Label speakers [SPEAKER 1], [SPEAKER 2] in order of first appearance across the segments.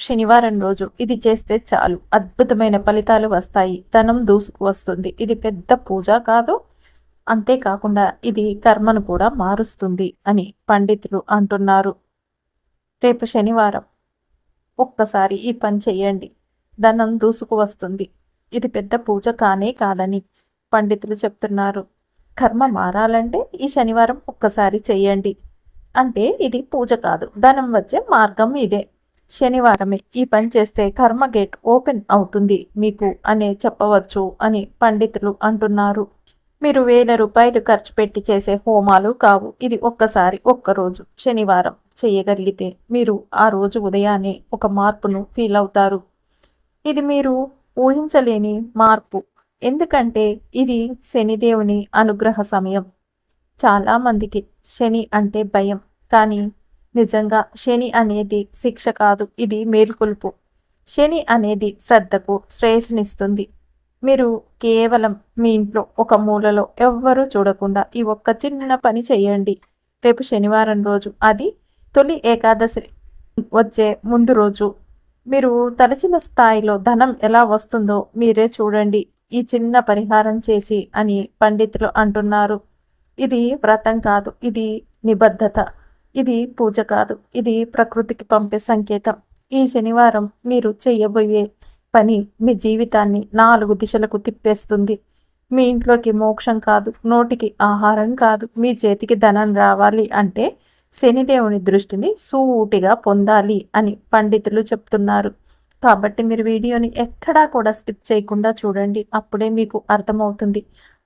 [SPEAKER 1] శనివారం రోజు ఇది చేస్తే చాలు. అద్భుతమైన ఫలితాలు వస్తాయి. ధనం దూసుకు వస్తుంది. ఇది పెద్ద పూజ కాదు. అంతేకాకుండా ఇది కర్మను కూడా మారుస్తుంది అని పండితులు అంటున్నారు. రేపు శనివారం ఒక్కసారి ఈ పని చెయ్యండి ధనం దూసుకు వస్తుంది. ఇది పెద్ద పూజ కానే కాదని పండితులు చెప్తున్నారు. కర్మ మారాలంటే ఈ శనివారం ఒక్కసారి చెయ్యండి అంటే ఇది పూజ కాదు. ధనం వచ్చే మార్గం ఇదే. శనివారమే ఈ పని చేస్తే కర్మ గేట్ ఓపెన్ అవుతుంది మీకు అనే చెప్పవచ్చు అని పండితులు అంటున్నారు. మీరు వేల రూపాయలు ఖర్చు పెట్టి చేసే హోమాలు కావు. ఇది ఒక్కసారి ఒక్కరోజు శనివారం చేయగలిగితే మీరు ఆ రోజు ఉదయాన్నే ఒక మార్పును ఫీల్ అవుతారు. ఇది మీరు ఊహించలేని మార్పు. ఎందుకంటే ఇది శనిదేవుని అనుగ్రహ సమయం. చాలామందికి శని అంటే భయం. కానీ నిజంగా శని అనేది శిక్ష కాదు ఇది మేల్కొల్పు. శని అనేది శ్రద్ధకు శ్రేయస్నిస్తుంది మీరు కేవలం మీ ఇంట్లో ఒక మూలలో ఎవ్వరూ చూడకుండా ఈ ఒక్క చిన్న పని చేయండి. రేపు శనివారం రోజు అది తొలి ఏకాదశి వచ్చే ముందు రోజు. మీరు తలచిన స్థాయిలో ధనం ఎలా వస్తుందో మీరే చూడండి. ఈ చిన్న పరిహారం చేసి అని పండితులు అంటున్నారు. ఇది వ్రతం కాదు ఇది నిబద్ధత. ఇది పూజ కాదు ఇది ప్రకృతికి పంపే సంకేతం. ఈ శనివారం మీరు చేయబోయే పని మీ జీవితాన్ని నాలుగు దిశలకు తిప్పేస్తుంది. మీ ఇంట్లోకి మోక్షం కాదు నోటికి ఆహారం కాదు మీ చేతికి ధనం రావాలి అంటే శనిదేవుని దృష్టిని సూటిగా పొందాలి అని పండితులు చెప్తున్నారు. కాబట్టి మీరు వీడియోని ఎక్కడా కూడా స్కిప్ చేయకుండా చూడండి అప్పుడే మీకు అర్థమవుతుంది.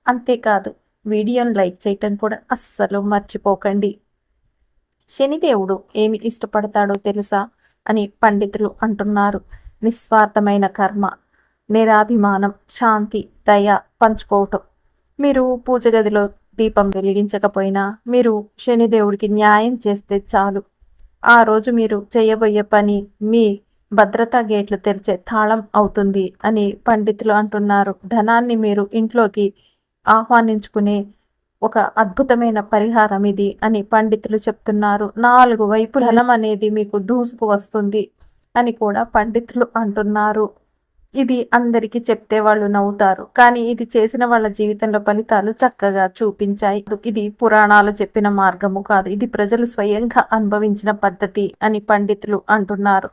[SPEAKER 1] అంతేకాదు వీడియోని లైక్ చేయటం కూడా అస్సలు మర్చిపోకండి. శనిదేవుడు ఏమి ఇష్టపడతాడో తెలుసా? అని పండితులు అంటున్నారు. నిస్వార్థమైన కర్మ నిరాభిమానం శాంతి దయ పంచుకోవటం. మీరు పూజ గదిలో దీపం వెలిగించకపోయినా మీరు శనిదేవుడికి న్యాయం చేస్తే చాలు. ఆ రోజు మీరు చేయబోయే పని మీ భద్రతా గేట్లు తెరిచే తాళం అవుతుంది అని పండితులు అంటున్నారు. ధనాన్ని మీరు ఇంట్లోకి ఆహ్వానించుకునే ఒక అద్భుతమైన పరిహారం ఇది అని పండితులు చెప్తున్నారు. నాలుగు వైపు ధనం అనేది మీకు దూసుకు వస్తుంది అని కూడా పండితులు అంటున్నారు. ఇది అందరికీ చెప్తే వాళ్ళు నవ్వుతారు. కానీ ఇది చేసిన వాళ్ళ జీవితంలో ఫలితాలు చక్కగా చూపించాయి. ఇది పురాణాలు చెప్పిన మార్గము కాదు. ఇది ప్రజలు స్వయంగా అనుభవించిన పద్ధతి అని పండితులు అంటున్నారు.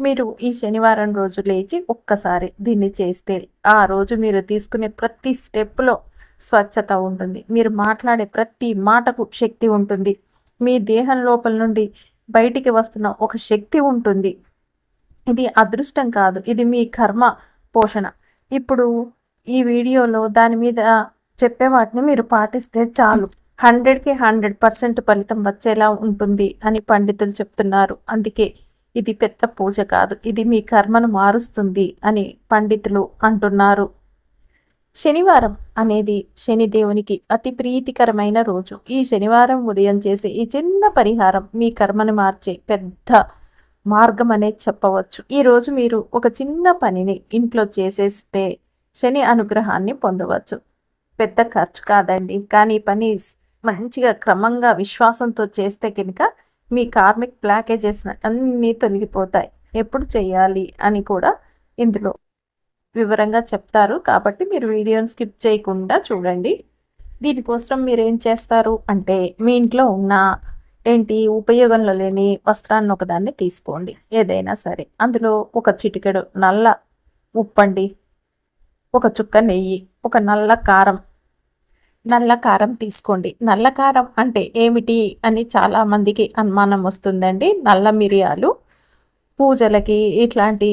[SPEAKER 1] మీరు ఈ శనివారం రోజు లేచి ఒక్కసారి దీన్ని చేస్తే ఆ రోజు మీరు తీసుకునే ప్రతి స్టెప్లో స్వచ్ఛత ఉంటుంది. మీరు మాట్లాడే ప్రతి మాటకు శక్తి ఉంటుంది. మీ దేహం లోపల నుండి బయటికి వస్తున్న ఒక శక్తి ఉంటుంది. ఇది అదృష్టం కాదు. ఇది మీ కర్మ పోషణ. ఇప్పుడు ఈ వీడియోలో దాని మీద చెప్పే వాటిని మీరు పాటిస్తే చాలు. హండ్రెడ్కి హండ్రెడ్ పర్సెంట్ ఫలితం వచ్చేలా ఉంటుంది అని పండితులు చెప్తున్నారు. అందుకే ఇది పెద్ద పూజ కాదు. ఇది మీ కర్మను మారుస్తుంది అని పండితులు అంటున్నారు. శనివారం అనేది శనిదేవునికి అతి ప్రీతికరమైన రోజు. ఈ శనివారం ఉదయం చేసే ఈ చిన్న పరిహారం మీ కర్మను మార్చే పెద్ద మార్గం అనేది చెప్పవచ్చు ఈరోజు మీరు ఒక చిన్న పనిని ఇంట్లో చేసేస్తే శని అనుగ్రహాన్ని పొందవచ్చు. పెద్ద ఖర్చు కాదండి. కానీ పని మంచిగా క్రమంగా విశ్వాసంతో చేస్తే కనుక మీ కార్మిక్ ప్యాకేజెస్ అన్నీ తొలగిపోతాయి. ఎప్పుడు చేయాలి అని కూడా ఇందులో వివరంగా చెప్తారు. కాబట్టి మీరు వీడియోని స్కిప్ చేయకుండా చూడండి. దీనికోసం మీరు ఏం చేస్తారు అంటే మీ ఇంట్లో ఉన్న ఏంటి ఉపయోగంలో లేని వస్త్రాన్ని ఒకదాన్ని తీసుకోండి. ఏదైనా సరే. అందులో ఒక చిటికెడు నల్ల ఉప్పండి ఒక చుక్క నెయ్యి. ఒక నల్ల కారం. నల్ల కారం తీసుకోండి. నల్ల కారం అంటే ఏమిటి అని చాలామందికి అనుమానం వస్తుందండి. నల్ల మిరియాలు పూజలకి ఇట్లాంటి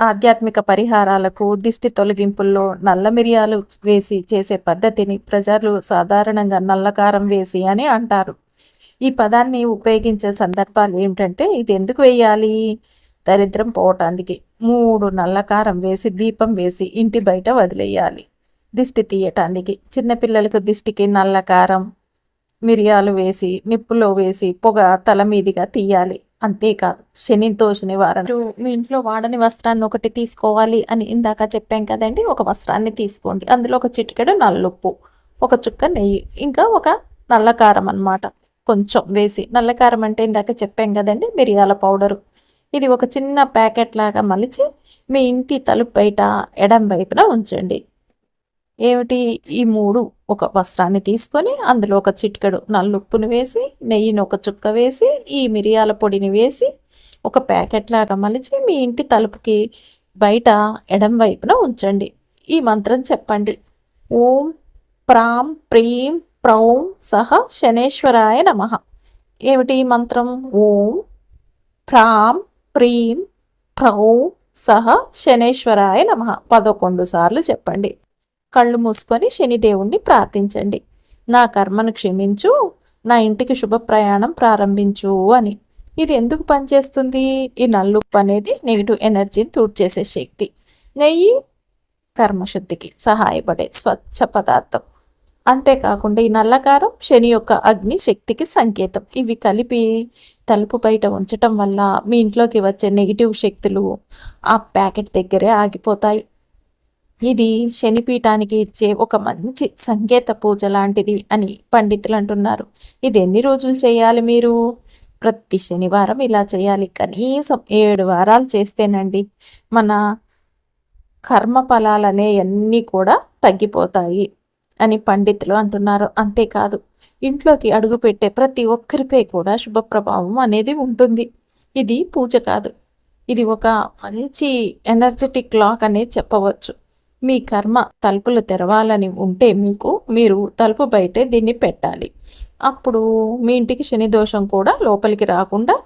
[SPEAKER 1] ఆధ్యాత్మిక పరిహారాలకు దిష్టి తొలగింపుల్లో నల్ల మిరియాలు వేసి చేసే పద్ధతిని ప్రజలు సాధారణంగా నల్లకారం వేసి అని అంటారు. ఈ పదాన్ని ఉపయోగించే సందర్భాలు ఏమిటంటే ఇది ఎందుకు వేయాలి? దరిద్రం పోవటానికి మూడు నల్లకారం వేసి దీపం వేసి ఇంటి బయట వదిలేయాలి. దిష్టి తీయటానికి చిన్నపిల్లలకు దిష్టికి నల్లకారం మిరియాలు వేసి నిప్పులో వేసి పొగ తల మీదిగా తీయాలి. అంతేకాదు. శనితో శనివారం. మీ ఇంట్లో వాడని వస్త్రాన్ని ఒకటి తీసుకోవాలి అని ఇందాక చెప్పాం కదండి ఒక వస్త్రాన్ని తీసుకోండి. అందులో ఒక చిటికెడు నల్లుప్పు ఒక చుక్క నెయ్యి ఇంకా ఒక నల్లకారం అనమాట కొంచెం వేసి. నల్లకారం అంటే ఇందాక చెప్పాం కదండి మిరియాల పౌడరు. ఇది ఒక చిన్న ప్యాకెట్ లాగా మలిచి మీ ఇంటి తలుపు బయట ఎడం వైపున ఉంచండి. ఏమిటి? ఈ మూడు ఒక వస్త్రాన్ని తీసుకొని అందులో ఒక చిటికెడు నల్లుప్పును వేసి నెయ్యిని ఒక చుక్క వేసి ఈ మిరియాల పొడిని వేసి ఒక ప్యాకెట్ లాగా మలిచి మీ ఇంటి తలుపుకి బయట ఎడం వైపున ఉంచండి. ఈ మంత్రం చెప్పండి. ఓం ప్రాం ప్రీం ప్రౌం సహ శనేశ్వరాయ నమ. ఏమిటి ఈ మంత్రం? ఓం ప్రాం ప్రీం ప్రౌం సహ శనేశ్వరాయ నమ. పదకొండు సార్లు చెప్పండి. కళ్ళు మూసుకొని శనిదేవుణ్ణి ప్రార్థించండి. నా కర్మను క్షమించు నా ఇంటికి శుభ ప్రయాణం ప్రారంభించు అని. ఇది ఎందుకు పనిచేస్తుంది? ఈ నల్లుప్పు అనేది నెగిటివ్ ఎనర్జీని తూడ్చేసే శక్తి. నెయ్యి కర్మశుద్ధికి సహాయపడే స్వచ్ఛ పదార్థం. అంతేకాకుండా ఈ నల్లకారం శని యొక్క అగ్ని శక్తికి సంకేతం. ఇవి కలిపి తలుపు బయట ఉంచటం వల్ల మీ ఇంట్లోకి వచ్చే నెగిటివ్ శక్తులు ఆ ప్యాకెట్ దగ్గరే ఆగిపోతాయి. ఇది శనిపీఠానికి ఇచ్చే ఒక మంచి సంకేత పూజ లాంటిది అని పండితులు అంటున్నారు. ఇది ఎన్ని రోజులు చేయాలి మీరు? ప్రతి శనివారం ఇలా చేయాలి. కనీసం ఏడు వారాలు చేస్తేనండి మన కర్మ ఫలాలనే అన్నీ కూడా తగ్గిపోతాయి అని పండితులు అంటున్నారు. అంతేకాదు ఇంట్లోకి అడుగుపెట్టే ప్రతి ఒక్కరిపై కూడా శుభ ప్రభావం అనేది ఉంటుంది. ఇది పూజ కాదు. ఇది ఒక మంచి ఎనర్జెటిక్ లాక్ అనేది చెప్పవచ్చు. మీ కర్మ తలుపులు తెరవాలని ఉంటే మీకు మీరు తలుపు బయటే దీన్ని పెట్టాలి. అప్పుడు మీ ఇంటికి శని దోషం కూడా లోపలికి రాకుండా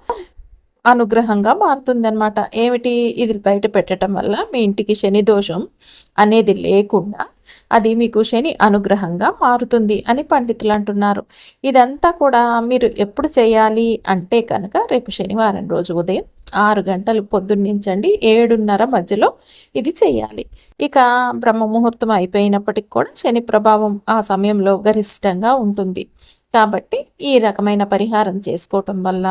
[SPEAKER 1] అనుగ్రహంగా మారుతుందన్నమాట. ఏమిటి? ఇది బయట పెట్టడం వల్ల మీ ఇంటికి శని దోషం అనేది లేకుండా అది మీకు శని అనుగ్రహంగా మారుతుంది అని పండితులు అంటున్నారు. ఇదంతా కూడా మీరు ఎప్పుడు చేయాలి అంటే కనుక రేపు శనివారం రోజు ఉదయం ఆరు గంటలు పొద్దున్నించండి ఏడున్నర మధ్యలో ఇది చేయాలి. ఇక బ్రహ్మ ముహూర్తం అయిపోయినప్పటికి కూడా శని ప్రభావం ఆ సమయంలో గరిష్టంగా ఉంటుంది. కాబట్టి ఈ రకమైన పరిహారం చేసుకోవటం వల్ల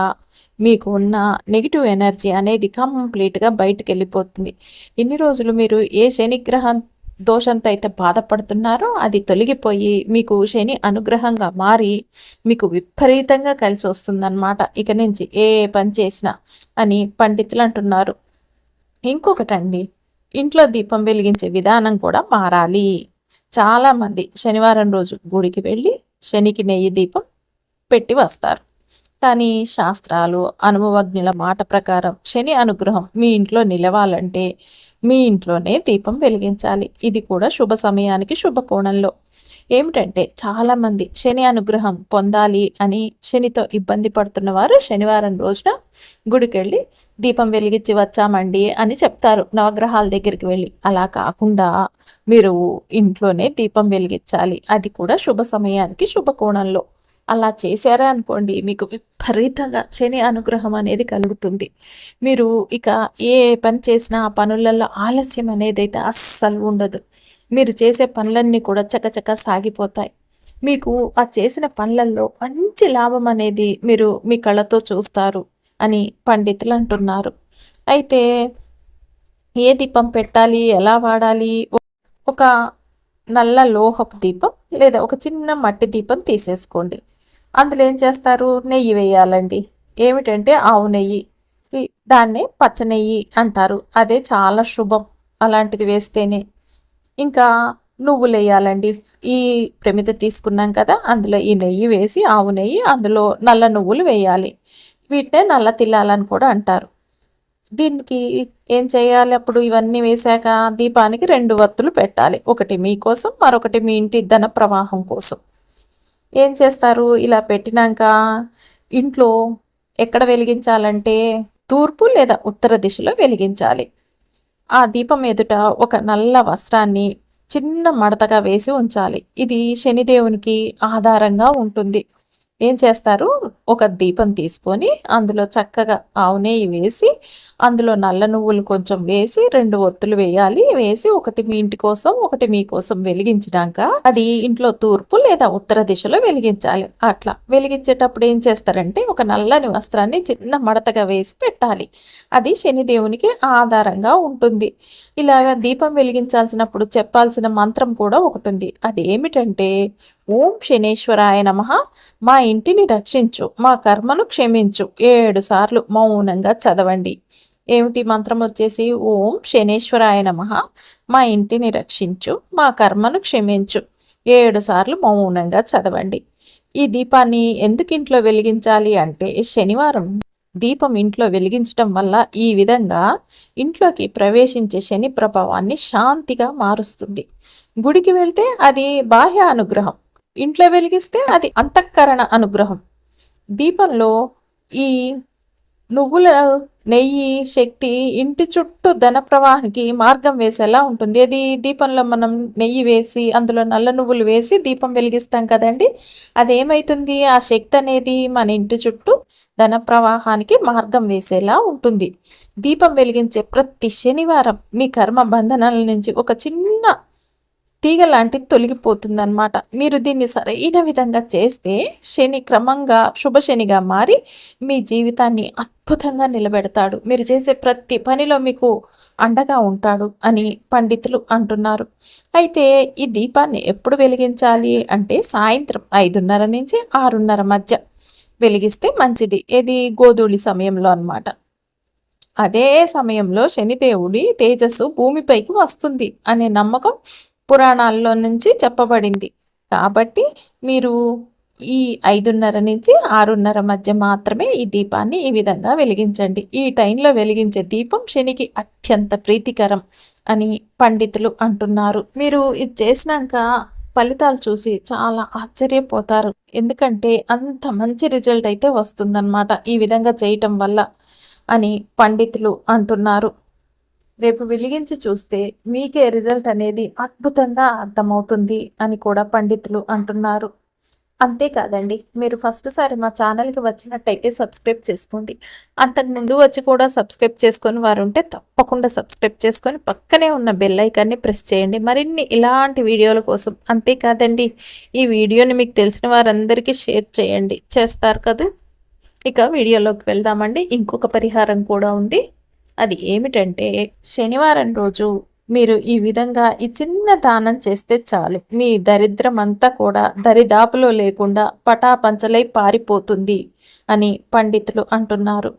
[SPEAKER 1] మీకు ఉన్న నెగిటివ్ ఎనర్జీ అనేది కంప్లీట్గా బయటకు వెళ్ళిపోతుంది ఇన్ని రోజులు మీరు ఏ శనిగ్రహం దోషంతో అయితే బాధపడుతున్నారో అది తొలగిపోయి మీకు శని అనుగ్రహంగా మారి మీకు విపరీతంగా కలిసి వస్తుందన్నమాట. ఇక నుంచి ఏ పని చేసినా అని పండితులు అంటున్నారు. ఇంకొకటండి ఇంట్లో దీపం వెలిగించే విధానం కూడా మారాలి. చాలామంది శనివారం రోజు గుడికి వెళ్ళి శనికి నెయ్యి దీపం పెట్టి వస్తారు. కానీ శాస్త్రాలు అనుభవజ్ఞుల మాట ప్రకారం శని అనుగ్రహం మీ ఇంట్లో నిలవాలంటే మీ ఇంట్లోనే దీపం వెలిగించాలి. ఇది కూడా శుభ సమయానికి శుభ కోణంలో. ఏమిటంటే చాలామంది శని అనుగ్రహం పొందాలి అని శనితో ఇబ్బంది పడుతున్న వారు శనివారం రోజున గుడికెళ్ళి దీపం వెలిగించి వచ్చామండి అని చెప్తారు. నవగ్రహాల దగ్గరికి వెళ్ళి. అలా కాకుండా మీరు ఇంట్లోనే దీపం వెలిగించాలి. అది కూడా శుభ సమయానికి శుభ కోణంలో. అలా చేశారా అనుకోండి మీకు విపరీతంగా శని అనుగ్రహం అనేది కలుగుతుంది. మీరు ఇక ఏ పని చేసినా ఆ పనులలో ఆలస్యం అనేది అయితే అస్సలు ఉండదు. మీరు చేసే పనులన్నీ కూడా చకచక సాగిపోతాయి. మీకు ఆ చేసిన పనులలో మంచి లాభం అనేది మీరు మీ కళ్ళతో చూస్తారు అని పండితులు అంటున్నారు. అయితే ఏ దీపం పెట్టాలి ఎలా వాడాలి? ఒక నల్ల లోహపు దీపం లేదా ఒక చిన్న మట్టి దీపం తీసేసుకోండి. అందులో ఏం చేస్తారు? నెయ్యి వేయాలండి. ఏమిటంటే ఆవు నెయ్యి. దాన్నే పచ్చ నెయ్యి అంటారు. అదే చాలా శుభం అలాంటిది వేస్తేనే. ఇంకా నువ్వులు వేయాలండి. ఈ ప్రమిద తీసుకున్నాం కదా అందులో ఈ నెయ్యి వేసి ఆవు నెయ్యి అందులో నల్ల నువ్వులు వేయాలి. వీటినే నల్ల తిల్లాలని కూడా అంటారు. దీనికి ఏం చేయాలి అప్పుడు? ఇవన్నీ వేశాక దీపానికి రెండు వత్తులు పెట్టాలి. ఒకటి మీకోసం మరొకటి మీ ఇంటి ధన ప్రవాహం కోసం. ఏం చేస్తారు? ఇలా పెట్టినాక ఇంట్లో ఎక్కడ వెలిగించాలంటే తూర్పు లేదా ఉత్తర దిశలో వెలిగించాలి. ఆ దీపం ఎదుట ఒక నల్ల వస్త్రాన్ని చిన్న మడతగా వేసి ఉంచాలి. ఇది శనిదేవునికి ఆధారంగా ఉంటుంది. ఏం చేస్తారు? ఒక దీపం తీసుకొని అందులో చక్కగా ఆవు నెయ్యి వేసి అందులో నల్ల నువ్వులు కొంచెం వేసి రెండు ఒత్తులు వేయాలి. వేసి ఒకటి మీ ఇంటి కోసం ఒకటి మీకోసం వెలిగించినాక అది ఇంట్లో తూర్పు లేదా ఉత్తర దిశలో వెలిగించాలి. అట్లా వెలిగించేటప్పుడు ఏం చేస్తారంటే ఒక నల్లని వస్త్రాన్ని చిన్న మడతగా వేసి పెట్టాలి. అది శనిదేవునికి ఆధారంగా ఉంటుంది. ఇలా దీపం వెలిగించాల్సినప్పుడు చెప్పాల్సిన మంత్రం కూడా ఒకటి ఉంది. అది ఏమిటంటే ఓం శనేశ్వరాయ నమ. మా ఇంటిని రక్షించు. మా కర్మను క్షమించు. ఏడు సార్లు మౌనంగా చదవండి. ఏమిటి మంత్రం వచ్చేసి? ఓం శనేశ్వరాయ నమ. మా ఇంటిని రక్షించు మా కర్మను క్షమించు. ఏడు సార్లు మౌనంగా చదవండి. ఈ దీపాన్ని ఎందుకు ఇంట్లో వెలిగించాలి అంటే శనివారం దీపం ఇంట్లో వెలిగించడం వల్ల ఈ విధంగా ఇంట్లోకి ప్రవేశించే శని ప్రభావాన్ని శాంతిగా మారుస్తుంది. గుడికి వెళ్తే అది బాహ్య అనుగ్రహం. ఇంట్లో వెలిగిస్తే అది అంతఃకరణ అనుగ్రహం. దీపంలో ఈ నువ్వుల నెయ్యి శక్తి ఇంటి చుట్టూ ధన ప్రవాహానికి మార్గం వేసేలా ఉంటుంది. అది దీపంలో మనం నెయ్యి వేసి అందులో నల్ల నువ్వులు వేసి దీపం వెలిగిస్తాం కదండి. అదేమవుతుంది ఆ శక్తి అనేది మన ఇంటి చుట్టూ ధన ప్రవాహానికి మార్గం వేసేలా ఉంటుంది. దీపం వెలిగించే ప్రతి శనివారం మీ కర్మ బంధనాల నుంచి ఒక చిన్న తీగ లాంటిది తొలగిపోతుందన్నమాట. మీరు దీన్ని సరైన విధంగా చేస్తే శని క్రమంగా శుభ శనిగా మారి మీ జీవితాన్ని అద్భుతంగా నిలబెడతాడు. మీరు చేసే ప్రతి పనిలో మీకు అండగా ఉంటాడు అని పండితులు అంటున్నారు. అయితే ఈ దీపాన్ని ఎప్పుడు వెలిగించాలి అంటే సాయంత్రం ఐదున్నర నుంచి ఆరున్నర మధ్య వెలిగిస్తే మంచిది. ఇది గోధూళి సమయంలో అనమాట అదే సమయంలో శనిదేవుడి తేజస్సు భూమిపైకి వస్తుంది అనే నమ్మకం పురాణాల్లో నుంచి చెప్పబడింది. కాబట్టి మీరు ఈ ఐదున్నర నుంచి ఆరున్నర మధ్య మాత్రమే ఈ దీపాన్ని ఈ విధంగా వెలిగించండి. ఈ టైంలో వెలిగించే దీపం శనికి అత్యంత ప్రీతికరం అని పండితులు అంటున్నారు. మీరు ఇది చేసినాక ఫలితాలు చూసి చాలా ఆశ్చర్యపోతారు. ఎందుకంటే అంత మంచి రిజల్ట్ అయితే వస్తుందన్నమాట ఈ విధంగా చేయటం వల్ల అని పండితులు అంటున్నారు. రేపు వెలిగించి చూస్తే మీకే రిజల్ట్ అనేది అద్భుతంగా అర్థమవుతుంది అని కూడా పండితులు అంటున్నారు. అంతేకాదండి మీరు ఫస్ట్ సారి మా ఛానల్కి వచ్చినట్టయితే సబ్స్క్రైబ్ చేసుకోండి. అంతకుముందు వచ్చి కూడా సబ్స్క్రైబ్ చేసుకొని వారు ఉంటే తప్పకుండా సబ్స్క్రైబ్ చేసుకొని పక్కనే ఉన్న బెల్ ఐకాన్ని ప్రెస్ చేయండి. మరిన్ని ఇలాంటి వీడియోల కోసం అంతేకాదండి ఈ వీడియోని మీకు తెలిసిన వారందరికీ షేర్ చేయండి. చేస్తారు కదా? ఇక వీడియోలోకి వెళ్దామండి. ఇంకొక పరిహారం కూడా ఉంది. అది ఏమిటంటే శనివారం రోజు మీరు ఈ విధంగా ఈ చిన్న దానం చేస్తే చాలు. మీ దరిద్రం అంతా కూడా దరిదాపులో లేకుండా పటాపంచలై పారిపోతుంది అని పండితులు అంటున్నారు.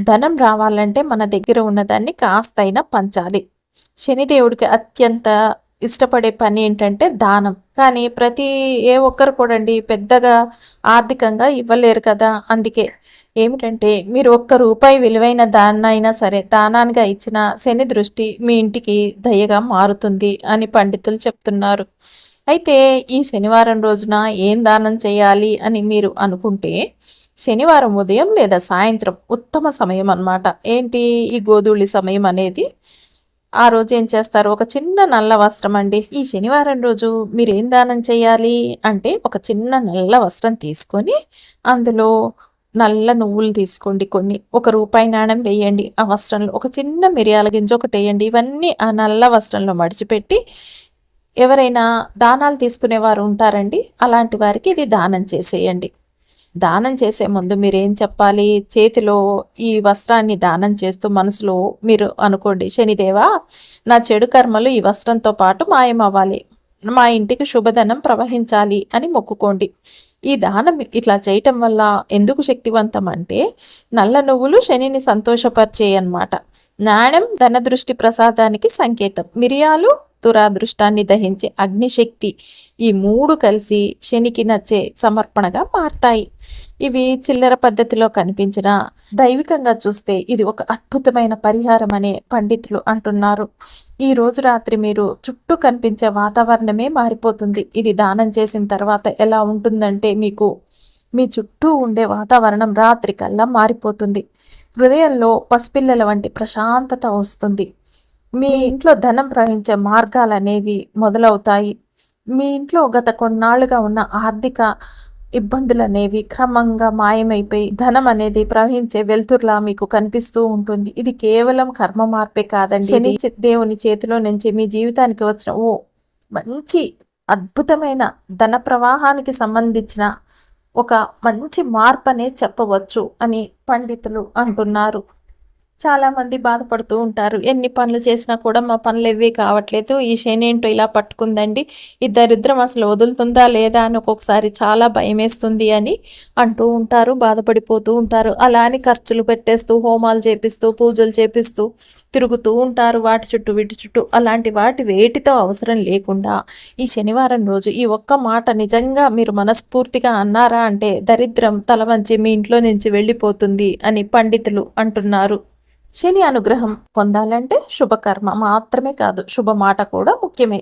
[SPEAKER 1] ధనం రావాలంటే మన దగ్గర ఉన్నదాన్ని కాస్తైనా పంచాలి. శనిదేవుడికి అత్యంత ఇష్టపడే పని ఏంటంటే దానం. కానీ ప్రతి ఏ ఒక్కరు కూడా పెద్దగా ఆర్థికంగా ఇవ్వలేరు కదా. అందుకే ఏమిటంటే మీరు ఒక్క రూపాయి విలువైన దాన్నైనా సరే దానానిగా ఇచ్చిన శని దృష్టి మీ ఇంటికి దయగా మారుతుంది అని పండితులు చెప్తున్నారు. అయితే ఈ శనివారం రోజున ఏం దానం చేయాలి అని మీరు అనుకుంటే శనివారం ఉదయం లేదా సాయంత్రం ఉత్తమ సమయం అనమాట ఏంటి ఈ గోధుళి సమయం అనేది? ఆ రోజు ఏం చేస్తారు? ఒక చిన్న నల్ల వస్త్రం అండి. ఈ శనివారం రోజు మీరు ఏం దానం చేయాలి? అంటే ఒక చిన్న నల్ల వస్త్రం తీసుకొని అందులో నల్ల నువ్వులు తీసుకోండి కొన్ని. ఒక రూపాయి నాణం వేయండి ఆ వస్త్రంలో. ఒక చిన్న మిరియాల గింజ ఒకటి వేయండి. ఇవన్నీ ఆ నల్ల వస్త్రంలో మడిచిపెట్టి ఎవరైనా దానాలు తీసుకునేవారు ఉంటారండి. అలాంటి వారికి ఇది దానం చేసేయండి. దానం చేసే ముందు మీరేం చెప్పాలి? చేతిలో ఈ వస్త్రాన్ని దానం చేస్తూ మనసులో మీరు అనుకోండి శనిదేవా నా చెడు కర్మలు ఈ వస్త్రంతో పాటు మాయమవ్వాలి. మా ఇంటికి శుభధనం ప్రవహించాలి అని మొక్కుకోండి. ఈ దానం ఇట్లా చేయటం వల్ల ఎందుకు శక్తివంతం అంటే నల్ల నువ్వులు శనిని సంతోషపరిచేయన్నమాట. నాణ్యం ధనదృష్టి ప్రసాదానికి సంకేతం. మిరియాలు దురాదృష్టాన్ని దహించే అగ్నిశక్తి ఈ మూడు కలిసి శనికి నచ్చే సమర్పణగా మారతాయి. ఇవి చిల్లర పద్ధతిలో కనిపించిన దైవికంగా చూస్తే ఇది ఒక అద్భుతమైన పరిహారం అనే పండితులు అంటున్నారు. ఈ రోజు రాత్రి మీరు చుట్టూ కనిపించే వాతావరణమే మారిపోతుంది. ఇది దానం చేసిన తర్వాత ఎలా ఉంటుందంటే మీకు మీ చుట్టూ ఉండే వాతావరణం రాత్రి కల్లా మారిపోతుంది. హృదయంలో పసిపిల్లల వంటి ప్రశాంతత వస్తుంది. మీ ఇంట్లో ధనం ప్రవహించే మార్గాలు అనేవి మొదలవుతాయి. మీ ఇంట్లో గత కొన్నాళ్ళుగా ఉన్న ఆర్థిక ఇబ్బందులు అనేవి క్రమంగా మాయమైపోయి ధనం అనేది ప్రవహించే వెలుతుర్లా మీకు కనిపిస్తూ ఉంటుంది. ఇది కేవలం కర్మ మార్పే కాదండి. శని దేవుని చేతిలో నుంచి మీ జీవితానికి వచ్చిన ఓ మంచి అద్భుతమైన ధన ప్రవాహానికి సంబంధించిన ఒక మంచి మార్పు అనే చెప్పవచ్చు అని పండితులు అంటున్నారు. చాలామంది బాధపడుతూ ఉంటారు. ఎన్ని పనులు చేసినా కూడా మా పనులు ఇవే కావట్లేదు. ఈ శనేంటో ఇలా పట్టుకుందండి. ఈ దరిద్రం అసలు వదులుతుందా లేదా అని ఒక్కొక్కసారి చాలా భయమేస్తుంది అని అంటూ ఉంటారు బాధపడిపోతూ ఉంటారు. అలా అని ఖర్చులు పెట్టేస్తూ హోమాలు చేపిస్తూ పూజలు చేపిస్తూ తిరుగుతూ ఉంటారు. వాటి చుట్టూ వీటి చుట్టూ అలాంటి వాటి వేటితో అవసరం లేకుండా ఈ శనివారం రోజు ఈ ఒక్క మాట నిజంగా మీరు మనస్ఫూర్తిగా అన్నారా అంటే దరిద్రం తల వంచి మీ ఇంట్లో నుంచి వెళ్ళిపోతుంది అని పండితులు అంటున్నారు. శని అనుగ్రహం పొందాలంటే శుభకర్మ మాత్రమే కాదు శుభ మాట కూడా ముఖ్యమే.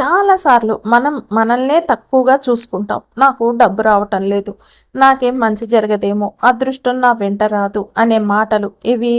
[SPEAKER 1] చాలాసార్లు మనం మనల్నే తక్కువగా చూసుకుంటాం. నాకు డబ్బు రావటం లేదు నాకేం మంచి జరగదేమో అదృష్టం నా వెంట రాదు అనే మాటలు ఇవి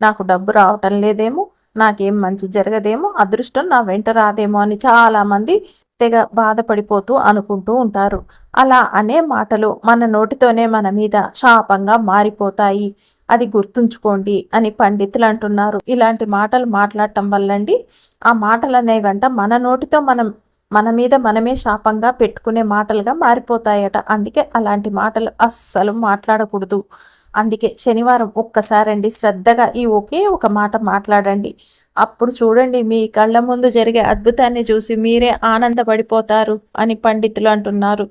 [SPEAKER 1] నాకు డబ్బు రావటం లేదేమో నాకేం మంచి జరగదేమో అదృష్టం నా వెంట రాదేమో అని చాలామంది తెగ బాధపడిపోతూ అనుకుంటూ ఉంటారు. అలా అనే మాటలు మన నోటితోనే మన మీద శాపంగా మారిపోతాయి. అది గుర్తుంచుకోండి అని పండితులు అంటున్నారు. ఇలాంటి మాటలు మాట్లాడటం వల్లండి ఆ మాటలు అనేవంట మన నోటితో మనం మన మీద మనమే శాపంగా పెట్టుకునే మాటలుగా మారిపోతాయట. అందుకే అలాంటి మాటలు అస్సలు మాట్లాడకూడదు. అందుకే శనివారం ఒక్కసారండి శ్రద్ధగా ఈ ఒకే ఒక మాట మాట్లాడండి. అప్పుడు చూడండి మీ కళ్ళ ముందు జరిగే అద్భుతాన్ని చూసి మీరే ఆనందపడిపోతారు అని పండితులు అంటున్నారు.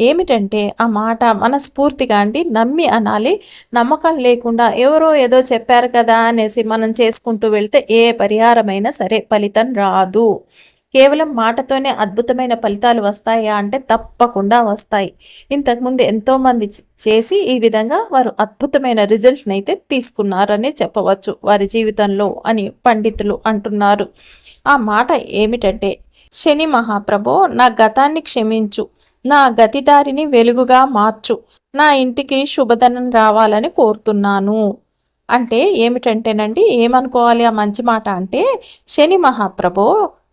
[SPEAKER 1] ఏమిటంటే ఆ మాట మనస్ఫూర్తిగా అండి నమ్మి అనాలి. నమ్మకం లేకుండా ఎవరో ఏదో చెప్పారు కదా అనేసి మనం చేసుకుంటూ వెళ్తే ఏ పరిహారమైనా సరే ఫలితం రాదు. కేవలం మాటతోనే అద్భుతమైన ఫలితాలు వస్తాయా అంటే తప్పకుండా వస్తాయి. ఇంతకుముందు ఎంతోమంది చేసి ఈ విధంగా వారు అద్భుతమైన రిజల్ట్ని అయితే తీసుకున్నారని చెప్పవచ్చు. వారి జీవితంలో అని పండితులు అంటున్నారు. ఆ మాట ఏమిటంటే శని మహాప్రభో నా గతాన్ని క్షమించు. నా గతిదారిని వెలుగుగా మార్చు. నా ఇంటికి శుభదనం రావాలని కోరుతున్నాను. అంటే ఏమిటంటేనండి ఏమనుకోవాలి ఆ మంచి మాట అంటే శని మహాప్రభో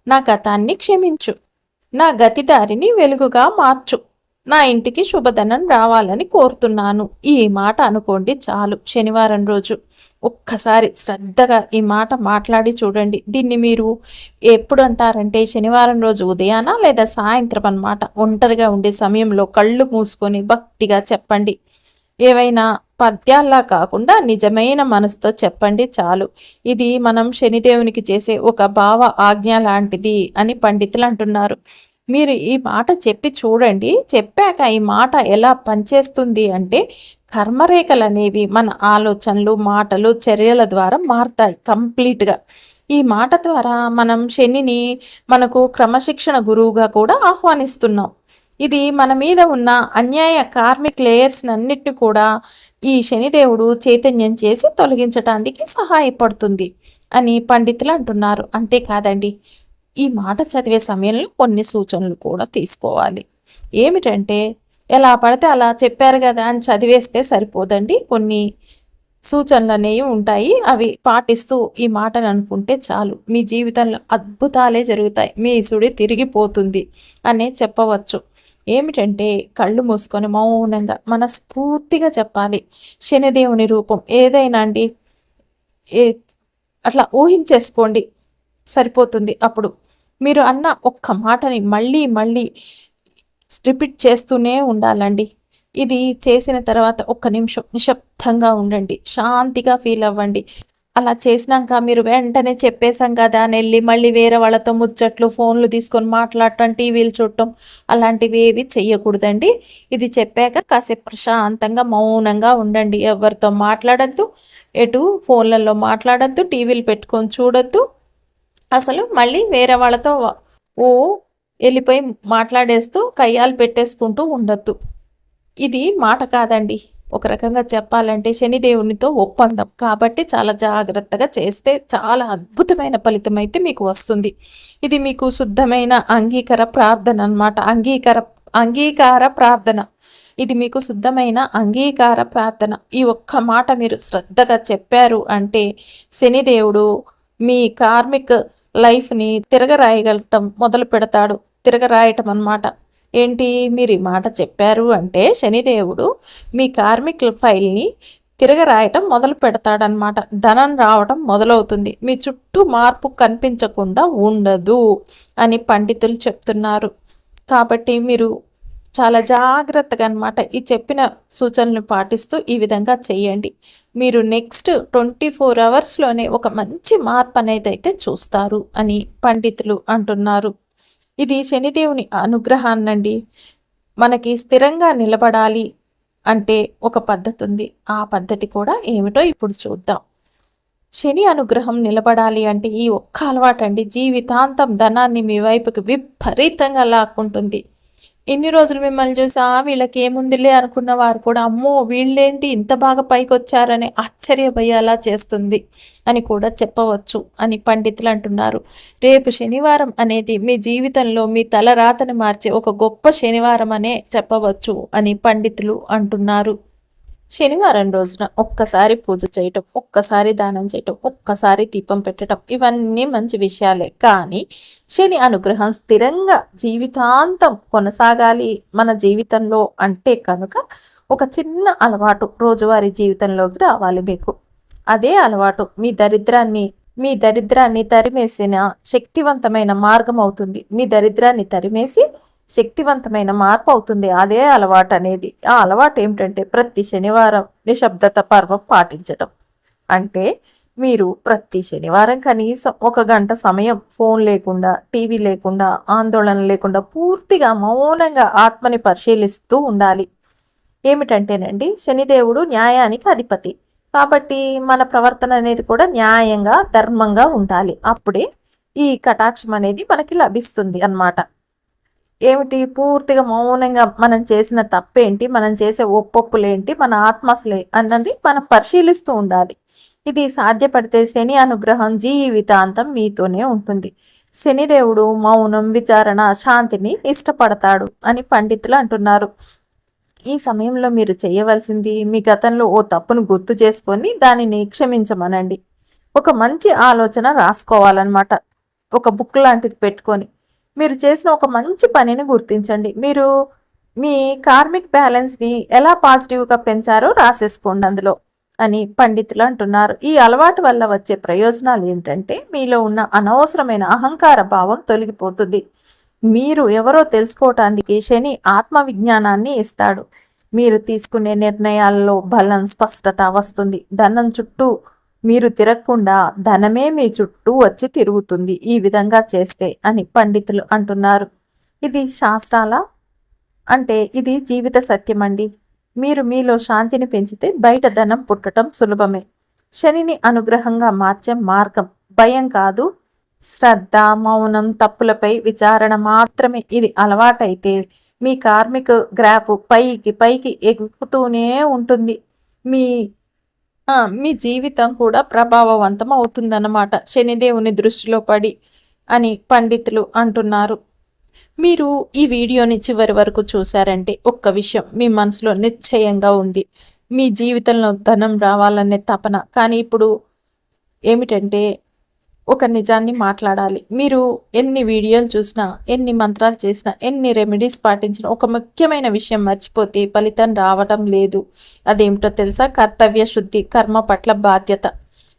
[SPEAKER 1] నా గతాన్ని క్షమించు. నా గతిదారిని వెలుగుగా మార్చు. నా ఇంటికి శుభదనం రావాలని కోరుతున్నాను. ఈ మాట అనుకోండి చాలు. శనివారం రోజు ఒక్కసారి శ్రద్ధగా ఈ మాట మాట్లాడి చూడండి. దీన్ని మీరు ఎప్పుడు అంటారంటే శనివారం రోజు ఉదయాన లేదా సాయంత్రం అనమాట ఒంటరిగా ఉండే సమయంలో కళ్ళు మూసుకొని భక్తిగా చెప్పండి. ఏవైనా పద్యాల్లా కాకుండా నిజమైన మనసుతో చెప్పండి చాలు. ఇది మనం శనిదేవునికి చేసే ఒక భావ ఆజ్ఞ లాంటిది అని పండితులు అంటున్నారు. మీరు ఈ మాట చెప్పి చూడండి. చెప్పాక ఈ మాట ఎలా పనిచేస్తుంది అంటే కర్మరేఖలు అనేవి మన ఆలోచనలు మాటలు చర్యల ద్వారా మారుతాయి కంప్లీట్గా. ఈ మాట ద్వారా మనం శనిని మనకు క్రమశిక్షణ గురువుగా కూడా ఆహ్వానిస్తున్నాం. ఇది మన మీద ఉన్న అన్యాయ కార్మిక్ లేయర్స్ అన్నిటిని కూడా ఈ శనిదేవుడు చైతన్యం చేసి తొలగించటానికి సహాయపడుతుంది అని పండితులు అంటున్నారు. అంతేకాదండి ఈ మాట చదివే సమయంలో కొన్ని సూచనలు కూడా తీసుకోవాలి. ఏమిటంటే ఎలా పడితే అలా చెప్పారు కదా అని చదివేస్తే సరిపోదండి. కొన్ని సూచనలు అనేవి ఉంటాయి. అవి పాటిస్తూ ఈ మాటను అనుకుంటే చాలు. మీ జీవితంలో అద్భుతాలే జరుగుతాయి. మీ ఇసుడి తిరిగిపోతుంది అనే చెప్పవచ్చు. ఏమిటంటే కళ్ళు మూసుకొని మౌనంగా మనస్ఫూర్తిగా చెప్పాలి. శనిదేవుని రూపం ఏదైనా అండి ఏ అట్లా ఊహించేసుకోండి. సరిపోతుంది అప్పుడు. మీరు అన్న ఒక్క మాటని మళ్ళీ మళ్ళీ రిపీట్ చేస్తూనే ఉండాలండి. ఇది చేసిన తర్వాత ఒక్క నిమిషం నిశ్శబ్దంగా ఉండండి. శాంతిగా ఫీల్ అవ్వండి. అలా చేసినాక మీరు వెంటనే చెప్పేశాం కదా అని వెళ్ళి మళ్ళీ వేరే వాళ్ళతో ముచ్చట్లు ఫోన్లు తీసుకొని మాట్లాడటం టీవీలు చూడటం అలాంటివి ఏవి చెయ్యకూడదండి. ఇది చెప్పాక కాసేపు ప్రశాంతంగా మౌనంగా ఉండండి. ఎవరితో మాట్లాడద్దు ఎటు ఫోన్లలో మాట్లాడద్దు టీవీలు పెట్టుకొని చూడొద్దు. అసలు మళ్ళీ వేరే వాళ్ళతో ఓ వెళ్ళిపోయి మాట్లాడేస్తూ కయ్యాలు పెట్టేసుకుంటూ ఉండొద్దు. ఇది మాట కాదండి. ఒక రకంగా చెప్పాలంటే శనిదేవునితో ఒప్పందం. కాబట్టి చాలా జాగ్రత్తగా చేస్తే చాలా అద్భుతమైన ఫలితం అయితే మీకు వస్తుంది. ఇది మీకు శుద్ధమైన అంగీకార ప్రార్థన అనమాట అంగీకార అంగీకార ప్రార్థన. ఇది మీకు శుద్ధమైన అంగీకార ప్రార్థన. ఈ ఒక్క మాట మీరు శ్రద్ధగా చెప్పారు అంటే శనిదేవుడు మీ కార్మిక్ లైఫ్ని తిరగరాయగలటం మొదలు పెడతాడు. తిరగరాయటం అనమాట ఏంటి మీరు ఈ మాట చెప్పారు అంటే శనిదేవుడు మీ కార్మికుల ఫైల్ని తిరగరాయటం మొదలు పెడతాడనమాట ధనం రావటం మొదలవుతుంది. మీ చుట్టూ మార్పు కనిపించకుండా ఉండదు అని పండితులు చెప్తున్నారు. కాబట్టి మీరు చాలా జాగ్రత్తగా అనమాట ఈ చెప్పిన సూచనలు పాటిస్తూ ఈ విధంగా చేయండి. మీరు నెక్స్ట్ ట్వంటీ ఫోర్ అవర్స్లోనే ఒక మంచి మార్పు అనేది అయితే చూస్తారు అని పండితులు అంటున్నారు. ఇది శనిదేవుని అనుగ్రహాన్నండి. మనకి స్థిరంగా నిలబడాలి అంటే ఒక పద్ధతి ఉంది ఆ పద్ధతి కూడా ఏమిటో ఇప్పుడు చూద్దాం. శని అనుగ్రహం నిలబడాలి అంటే ఈ ఒక్క అలవాటండి. జీవితాంతం ధనాన్ని మీ వైపుకి విపరీతంగా లాక్కుంటుంది. ఇన్ని రోజులు మిమ్మల్ని చూసా వీళ్ళకి ఏముందిలే అనుకున్న వారు కూడా అమ్మో వీళ్ళేంటి ఇంత బాగా పైకి వచ్చారని ఆశ్చర్యపోయేలా చేస్తుంది అని కూడా చెప్పవచ్చు అని పండితులు అంటున్నారు. రేపు శనివారం అనేది మీ జీవితంలో మీ తల రాతని మార్చే ఒక గొప్ప శనివారం అనే చెప్పవచ్చు అని పండితులు అంటున్నారు. శనివారం రోజున ఒక్కసారి పూజ చేయటం ఒక్కసారి దానం చేయటం ఒక్కసారి దీపం పెట్టడం ఇవన్నీ మంచి విషయాలే. కానీ శని అనుగ్రహం స్థిరంగా జీవితాంతం కొనసాగాలి మన జీవితంలో అంటే కనుక ఒక చిన్న అలవాటు రోజువారీ జీవితంలోకి రావాలి మీకు. అదే అలవాటు మీ దరిద్రాన్ని మీ దరిద్రాన్ని తరిమేసిన శక్తివంతమైన మార్గం అవుతుంది. మీ దరిద్రాన్ని తరిమేసి శక్తివంతమైన మార్పు అవుతుంది. అదే అలవాటు అనేది. ఆ అలవాటు ఏమిటంటే ప్రతి శనివారం నిశ్శబ్దత పర్వం పాటించడం అంటే మీరు ప్రతి శనివారం కనీసం ఒక గంట సమయం ఫోన్ లేకుండా టీవీ లేకుండా ఆందోళన లేకుండా పూర్తిగా మౌనంగా ఆత్మని పరిశీలిస్తూ ఉండాలి. ఏమిటంటేనండి శనిదేవుడు న్యాయానికి అధిపతి. కాబట్టి మన ప్రవర్తన అనేది కూడా న్యాయంగా ధర్మంగా ఉండాలి. అప్పుడే ఈ కటాక్షం అనేది మనకి లభిస్తుంది అన్నమాట. ఏమిటి? పూర్తిగా మౌనంగా మనం చేసిన తప్పేంటి? మనం చేసే ఒప్పొప్పులేంటి? మన ఆత్మస్లే అన్నది మనం పరిశీలిస్తూ ఉండాలి. ఇది సాధ్యపడితే శని అనుగ్రహం జీవితాంతం మీతోనే ఉంటుంది. శనిదేవుడు మౌనం విచారణ శాంతిని ఇష్టపడతాడు అని పండితులు అంటున్నారు. ఈ సమయంలో మీరు చేయవలసింది మీ గతంలో ఓ తప్పును గుర్తు చేసుకొని దానిని క్షమించమనండి. ఒక మంచి ఆలోచన రాసుకోవాలన్నమాట. ఒక బుక్ లాంటిది పెట్టుకొని మీరు చేసిన ఒక మంచి పనిని గుర్తించండి. మీరు మీ కార్మిక్ బ్యాలెన్స్ని ఎలా పాజిటివ్గా పెంచారో రాసేసుకోండి అందులో అని పండితులు అంటున్నారు. ఈ అలవాటు వల్ల వచ్చే ప్రయోజనాలు ఏంటంటే మీలో ఉన్న అనవసరమైన అహంకార భావం తొలగిపోతుంది. మీరు ఎవరో తెలుసుకోవటానికి శని ఆత్మవిజ్ఞానాన్ని ఇస్తాడు. మీరు తీసుకునే నిర్ణయాల్లో బలం స్పష్టత వస్తుంది. ధనం చుట్టూ మీరు తిరగకుండా ధనమే మీ చుట్టూ వచ్చి తిరుగుతుంది ఈ విధంగా చేస్తే అని పండితులు అంటున్నారు. ఇది శాస్త్రాల? అంటే ఇది జీవిత సత్యం అండి మీరు మీలో శాంతిని పెంచితే బయట ధనం పుట్టడం సులభమే. శనిని అనుగ్రహంగా మార్చే మార్గం భయం కాదు. శ్రద్ధ మౌనం తప్పులపై విచారణ మాత్రమే. ఇది అలవాటైతే మీ కార్మిక గ్రాఫ్ పైకి పైకి ఎగుకుతూనే ఉంటుంది. మీ మీ జీవితం కూడా ప్రభావవంతం అవుతుందన్నమాట. శనిదేవుని దృష్టిలో పడి అని పండితులు అంటున్నారు. మీరు ఈ వీడియోని చివరి వరకు చూసారంటే ఒక్క విషయం మీ మనసులో నిశ్చయంగా ఉంది. మీ జీవితంలో ధనం రావాలనే తపన. కానీ ఇప్పుడు ఏమిటంటే ఒక నిజాన్ని మాట్లాడాలి. మీరు ఎన్ని వీడియోలు చూసినా ఎన్ని మంత్రాలు చేసినా ఎన్ని రెమెడీస్ పాటించినా ఒక ముఖ్యమైన విషయం మర్చిపోతే ఫలితం రావటం లేదు. అదేమిటో తెలుసా? కర్తవ్య శుద్ధి కర్మ పట్ల బాధ్యత.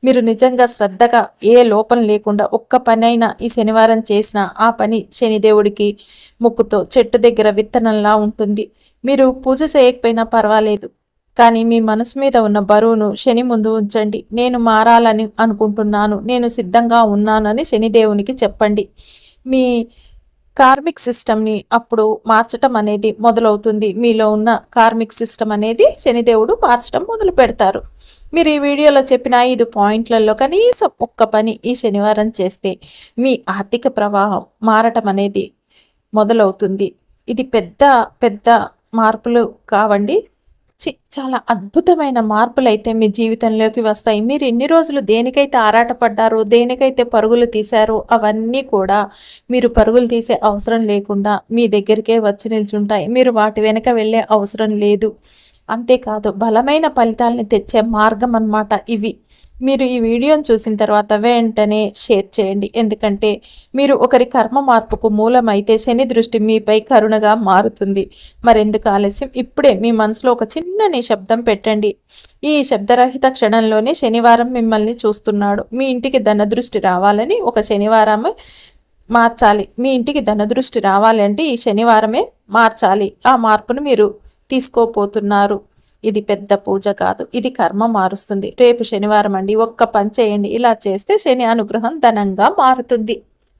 [SPEAKER 1] మీరు నిజంగా శ్రద్ధగా ఏ లోపం లేకుండా ఒక్క పని అయినా ఈ శనివారం చేసిన ఆ పని శనిదేవుడికి ముక్కుతో చెట్టు దగ్గర విత్తనంలా ఉంటుంది. మీరు పూజ చేయకపోయినా పర్వాలేదు. కానీ మీ మనసు మీద ఉన్న బరువును శని ముందు ఉంచండి. నేను మారాలని అనుకుంటున్నాను. నేను సిద్ధంగా ఉన్నానని శనిదేవునికి చెప్పండి. మీ కార్మిక్ సిస్టమ్ని అప్పుడు మార్చటం అనేది మొదలవుతుంది. మీలో ఉన్న కార్మిక్ సిస్టమ్ అనేది శనిదేవుడు మార్చడం మొదలు పెడతారు. మీరు ఈ వీడియోలో చెప్పిన ఐదు పాయింట్లలో కనీసం ఒక్క పని ఈ శనివారం చేస్తే మీ ఆర్థిక ప్రవాహం మారటం అనేది మొదలవుతుంది. ఇది పెద్ద పెద్ద మార్పులు కావండి. చాలా అద్భుతమైన మార్పులు అయితే మీ జీవితంలోకి వస్తాయి. మీరు ఎన్ని రోజులు దేనికైతే ఆరాటపడ్డారో దేనికైతే పరుగులు తీశారో అవన్నీ కూడా మీరు పరుగులు తీసే అవసరం లేకుండా మీ దగ్గరికే వచ్చి నిల్చుంటాయి. మీరు వాటి వెనక వెళ్ళే అవసరం లేదు. అంతేకాదు బలమైన ఫలితాలని తెచ్చే మార్గం అన్నమాట ఇవి. మీరు ఈ వీడియోను చూసిన తర్వాత వెంటనే షేర్ చేయండి. ఎందుకంటే మీరు ఒకరి కర్మ మార్పుకు మూలమైతే శని దృష్టి మీపై కరుణగా మారుతుంది. మరెందుకు ఆలస్యం? ఇప్పుడే మీ మనసులో ఒక చిన్న నిశ్శబ్దం పెట్టండి. ఈ శబ్దరహిత క్షణంలోనే శనివారం మిమ్మల్ని చూస్తున్నాడు. మీ ఇంటికి ధనదృష్టి రావాలని ఒక శనివారం మార్చాలి. మీ ఇంటికి ధనదృష్టి రావాలంటే ఈ శనివారమే మార్చాలి. ఆ మార్పును మీరు తీసుకోపోతున్నారు. ఇది పెద్ద పూజ కాదు ఇది కర్మ మారుస్తుంది. రేపు శనివారం అండి ఒక్క పని చేయండి. ఇలా చేస్తే శని అనుగ్రహం ధనంగా మారుతుంది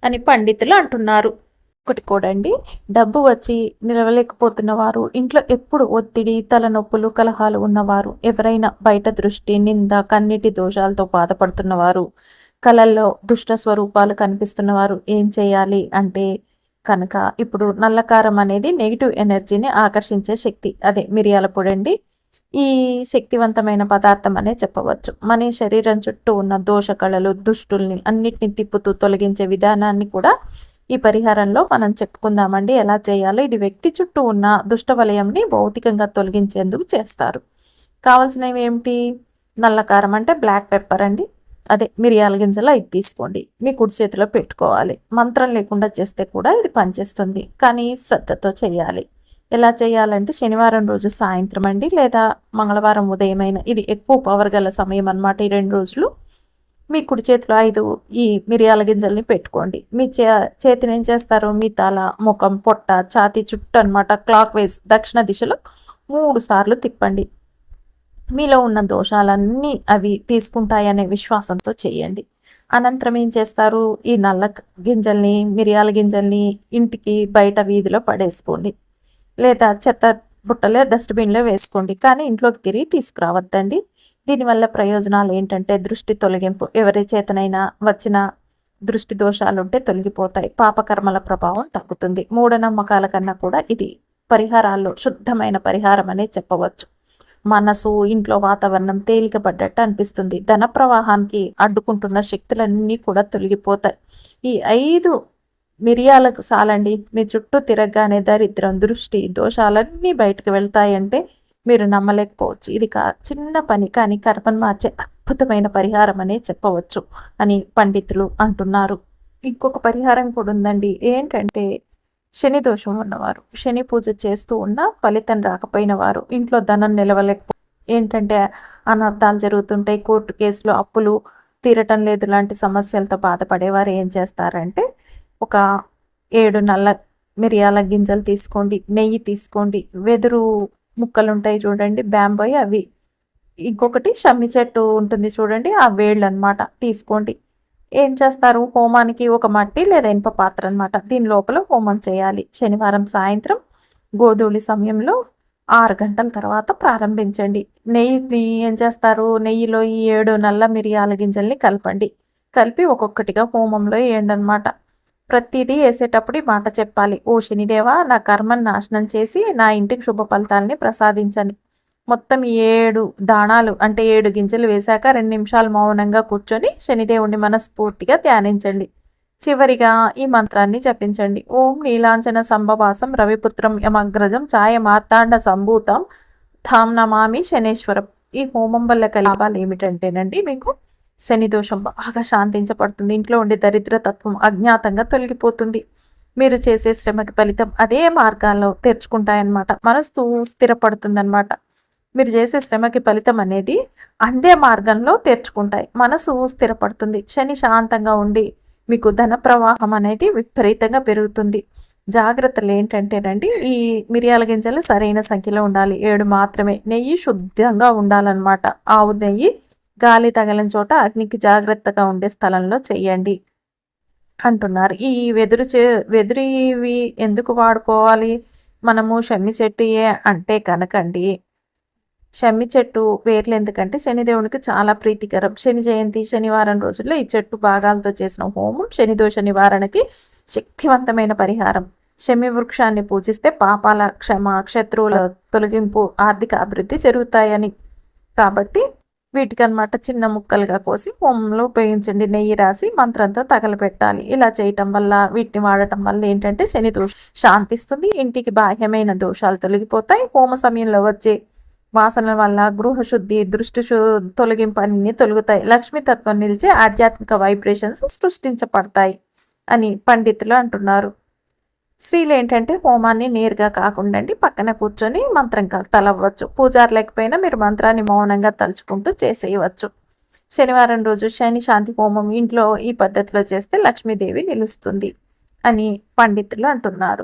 [SPEAKER 1] అని పండితులు అంటున్నారు. ఒకటి కూడా అండి డబ్బు వచ్చి నిలవలేకపోతున్న వారు ఇంట్లో ఎప్పుడు ఒత్తిడి తలనొప్పులు కలహాలు ఉన్నవారు ఎవరైనా బయట దృష్టి నింద కన్నిటి దోషాలతో బాధపడుతున్నవారు కళల్లో దుష్ట స్వరూపాలు కనిపిస్తున్నవారు ఏం చేయాలి అంటే కనుక ఇప్పుడు నల్లకారం అనేది నెగిటివ్ ఎనర్జీని ఆకర్షించే శక్తి. అదే మిరియాల పొడండి ఈ శక్తివంతమైన పదార్థం అనే చెప్పవచ్చు. మన శరీరం చుట్టూ ఉన్న దోష కళలు దుష్టుల్ని అన్నిటిని తిప్పుతూ తొలగించే విధానాన్ని కూడా ఈ పరిహారంలో మనం చెప్పుకుందామండి. ఎలా చేయాలో ఇది వ్యక్తి చుట్టూ ఉన్న దుష్ట వలయంని భౌతికంగా తొలగించేందుకు చేస్తారు. కావాల్సినవి ఏమిటి? నల్లకారం అంటే బ్లాక్ పెప్పర్ అండి. అదే మిరియాల గింజలు ఇది తీసుకోండి. మీ కుడి చేతిలో పెట్టుకోవాలి. మంత్రం లేకుండా చేస్తే కూడా ఇది పనిచేస్తుంది. కానీ శ్రద్ధతో చేయాలి. ఎలా చేయాలంటే శనివారం రోజు సాయంత్రం అండి లేదా మంగళవారం ఉదయమైన ఇది ఎక్కువ పవర్ గల సమయం అనమాట ఈ రెండు రోజులు. మీ కుడి చేతిలో ఐదు ఈ మిరియాల గింజల్ని పెట్టుకోండి. మీ చే చేతిని ఏం చేస్తారు? మీ తల ముఖం పొట్ట ఛాతి చుట్టూ అనమాట క్లాక్ వైజ్ దక్షిణ దిశలో మూడు సార్లు తిప్పండి. మీలో ఉన్న దోషాలన్నీ అవి తీసుకుంటాయనే విశ్వాసంతో చేయండి. అనంతరం ఏం చేస్తారు? ఈ నల్ల గింజల్ని మిరియాల గింజల్ని ఇంటికి బయట వీధిలో పడేసుకోండి. లేదా చెత్త బుట్టలే డస్ట్బిన్లో వేసుకోండి. కానీ ఇంట్లోకి తిరిగి తీసుకురావద్దండి. దీనివల్ల ప్రయోజనాలు ఏంటంటే దృష్టి తొలగింపు. ఎవరి చేతనైనా వచ్చిన దృష్టి దోషాలు ఉంటే తొలగిపోతాయి. పాపకర్మల ప్రభావం తగ్గుతుంది. మూఢనమ్మకాల కన్నా కూడా ఇది పరిహారాల్లో శుద్ధమైన పరిహారం అనే చెప్పవచ్చు. మనసు ఇంట్లో వాతావరణం తేలికపడ్డట్టు అనిపిస్తుంది. ధన ప్రవాహానికి అడ్డుకుంటున్న శక్తులన్నీ కూడా తొలగిపోతాయి. ఈ ఐదు మిరియాలకు చాలండి. మీ చుట్టూ తిరగగానే దరిద్రం దృష్టి దోషాలన్నీ బయటకు వెళ్తాయంటే మీరు నమ్మలేకపోవచ్చు. ఇది కా చిన్న పని కానీ కర్మను మార్చే అద్భుతమైన పరిహారం అనే చెప్పవచ్చు అని పండితులు అంటున్నారు. ఇంకొక పరిహారం కూడా ఉందండి. ఏంటంటే శని దోషం ఉన్నవారు శని పూజ చేస్తూ ఉన్న ఫలితం రాకపోయిన వారు ఇంట్లో ధనం నిలవలేకపో ఏంటంటే అనర్థాలు జరుగుతుంటాయి. కోర్టు కేసులు అప్పులు తీరటం లేదు. లాంటి సమస్యలతో బాధపడేవారు ఏం చేస్తారంటే ఒక ఏడు నల్ల మిరియాల గింజలు తీసుకోండి నెయ్యి తీసుకోండి వెదురు ముక్కలు ఉంటాయి చూడండి బ్యాంబోయ్ అవి. ఇంకొకటి షమ్మి చెట్టు ఉంటుంది చూడండి ఆ వేళ్ళు అనమాట తీసుకోండి. ఏం చేస్తారు? హోమానికి ఒక మట్టి లేదా ఇనుప పాత్ర అనమాట దీని లోపల హోమం చేయాలి. శనివారం సాయంత్రం గోధూళి సమయంలో ఆరు గంటల తర్వాత ప్రారంభించండి. నెయ్యి ఏం చేస్తారు? నెయ్యిలో ఈ ఏడు నల్ల మిరియాల గింజల్ని కలపండి. కలిపి ఒక్కొక్కటిగా హోమంలో వేయండి అనమాట ప్రతిదీ వేసేటప్పుడు ఈ మాట చెప్పాలి. ఓ శనిదేవా నా కర్మను నాశనం చేసి నా ఇంటికి శుభ ఫలితాలని ప్రసాదించండి. మొత్తం ఏడు దాణాలు అంటే ఏడు గింజలు వేశాక రెండు నిమిషాలు మౌనంగా కూర్చొని శనిదేవుణ్ణి మనస్ఫూర్తిగా ధ్యానించండి. చివరిగా ఈ మంత్రాన్ని జపించండి. ఓం నీలాంచన సంభవాసం రవిపుత్రం యమగ్రజం ఛాయ మార్తాండ సంభూతం థామ్ నమామి శనేశ్వరం. ఈ హోమం వల్ల కలిగే లాభాలు ఏమిటంటేనండి మీకు శని దోషం బాగా శాంతించబడుతుంది. ఇంట్లో ఉండే దరిద్రతత్వం అజ్ఞాతంగా తొలగిపోతుంది. మీరు చేసే శ్రమకి ఫలితం అదే మార్గాల్లో తెరుచుకుంటాయన్నమాట. మనసు స్థిరపడుతుందన్నమాట. మీరు చేసే శ్రమకి ఫలితం అనేది అందే మార్గంలో తెరుచుకుంటాయి. మనసు స్థిరపడుతుంది. శని శాంతంగా ఉండి మీకు ధన ప్రవాహం అనేది విపరీతంగా పెరుగుతుంది. జాగ్రత్తలు ఏంటంటేనండి ఈ మిరియాల గింజలు సరైన సంఖ్యలో ఉండాలి. ఏడు మాత్రమే. నెయ్యి శుద్ధంగా ఉండాలన్నమాట. ఆవు నెయ్యి గాలి తగలని చోట అగ్నికి జాగ్రత్తగా ఉండే స్థలంలో చెయ్యండి అంటున్నారు. ఈ వెదురు చే వెదురివి ఎందుకు వాడుకోవాలి? మనము షమ్మి చెట్టుయే అంటే కనుకండి. షమ్మి చెట్టు వేర్లు ఎందుకంటే శనిదేవునికి చాలా ప్రీతికరం. శని జయంతి శనివారం రోజుల్లో ఈ చెట్టు భాగాలతో చేసిన హోమం శనిదోష నివారణకి శక్తివంతమైన పరిహారం. శమి వృక్షాన్ని పూజిస్తే పాపాల క్షమ శత్రువుల తొలగింపు ఆర్థిక అభివృద్ధి జరుగుతాయని. కాబట్టి వీటికనమాట చిన్న ముక్కలుగా కోసి హోమంలో ఉపయోగించండి నెయ్యి రాసి మంత్రంతో తగలపెట్టాలి. ఇలా చేయటం వల్ల వీటిని వాడటం వల్ల ఏంటంటే శని దోష శాంతిస్తుంది ఇంటికి బాహ్యమైన దోషాలు తొలగిపోతాయి. హోమ సమయంలో వచ్చే వాసనల వల్ల గృహశుద్ధి దృష్టి తొలగింపు అన్ని తొలుగుతాయి. లక్ష్మీతత్వం నిలిచే ఆధ్యాత్మిక వైబ్రేషన్స్ సృష్టించబడతాయి అని పండితులు అంటున్నారు. స్త్రీలు ఏంటంటే హోమాన్ని నేరుగా కాకుండా పక్కన కూర్చొని మంత్రం తలవ్వచ్చు. పూజారు లేకపోయినా మీరు మంత్రాన్ని మౌనంగా తలుచుకుంటూ చేసేయవచ్చు. శనివారం రోజు శని శాంతి హోమం ఇంట్లో ఈ పద్ధతిలో చేస్తే లక్ష్మీదేవి నిలుస్తుంది అని పండితులు అంటున్నారు.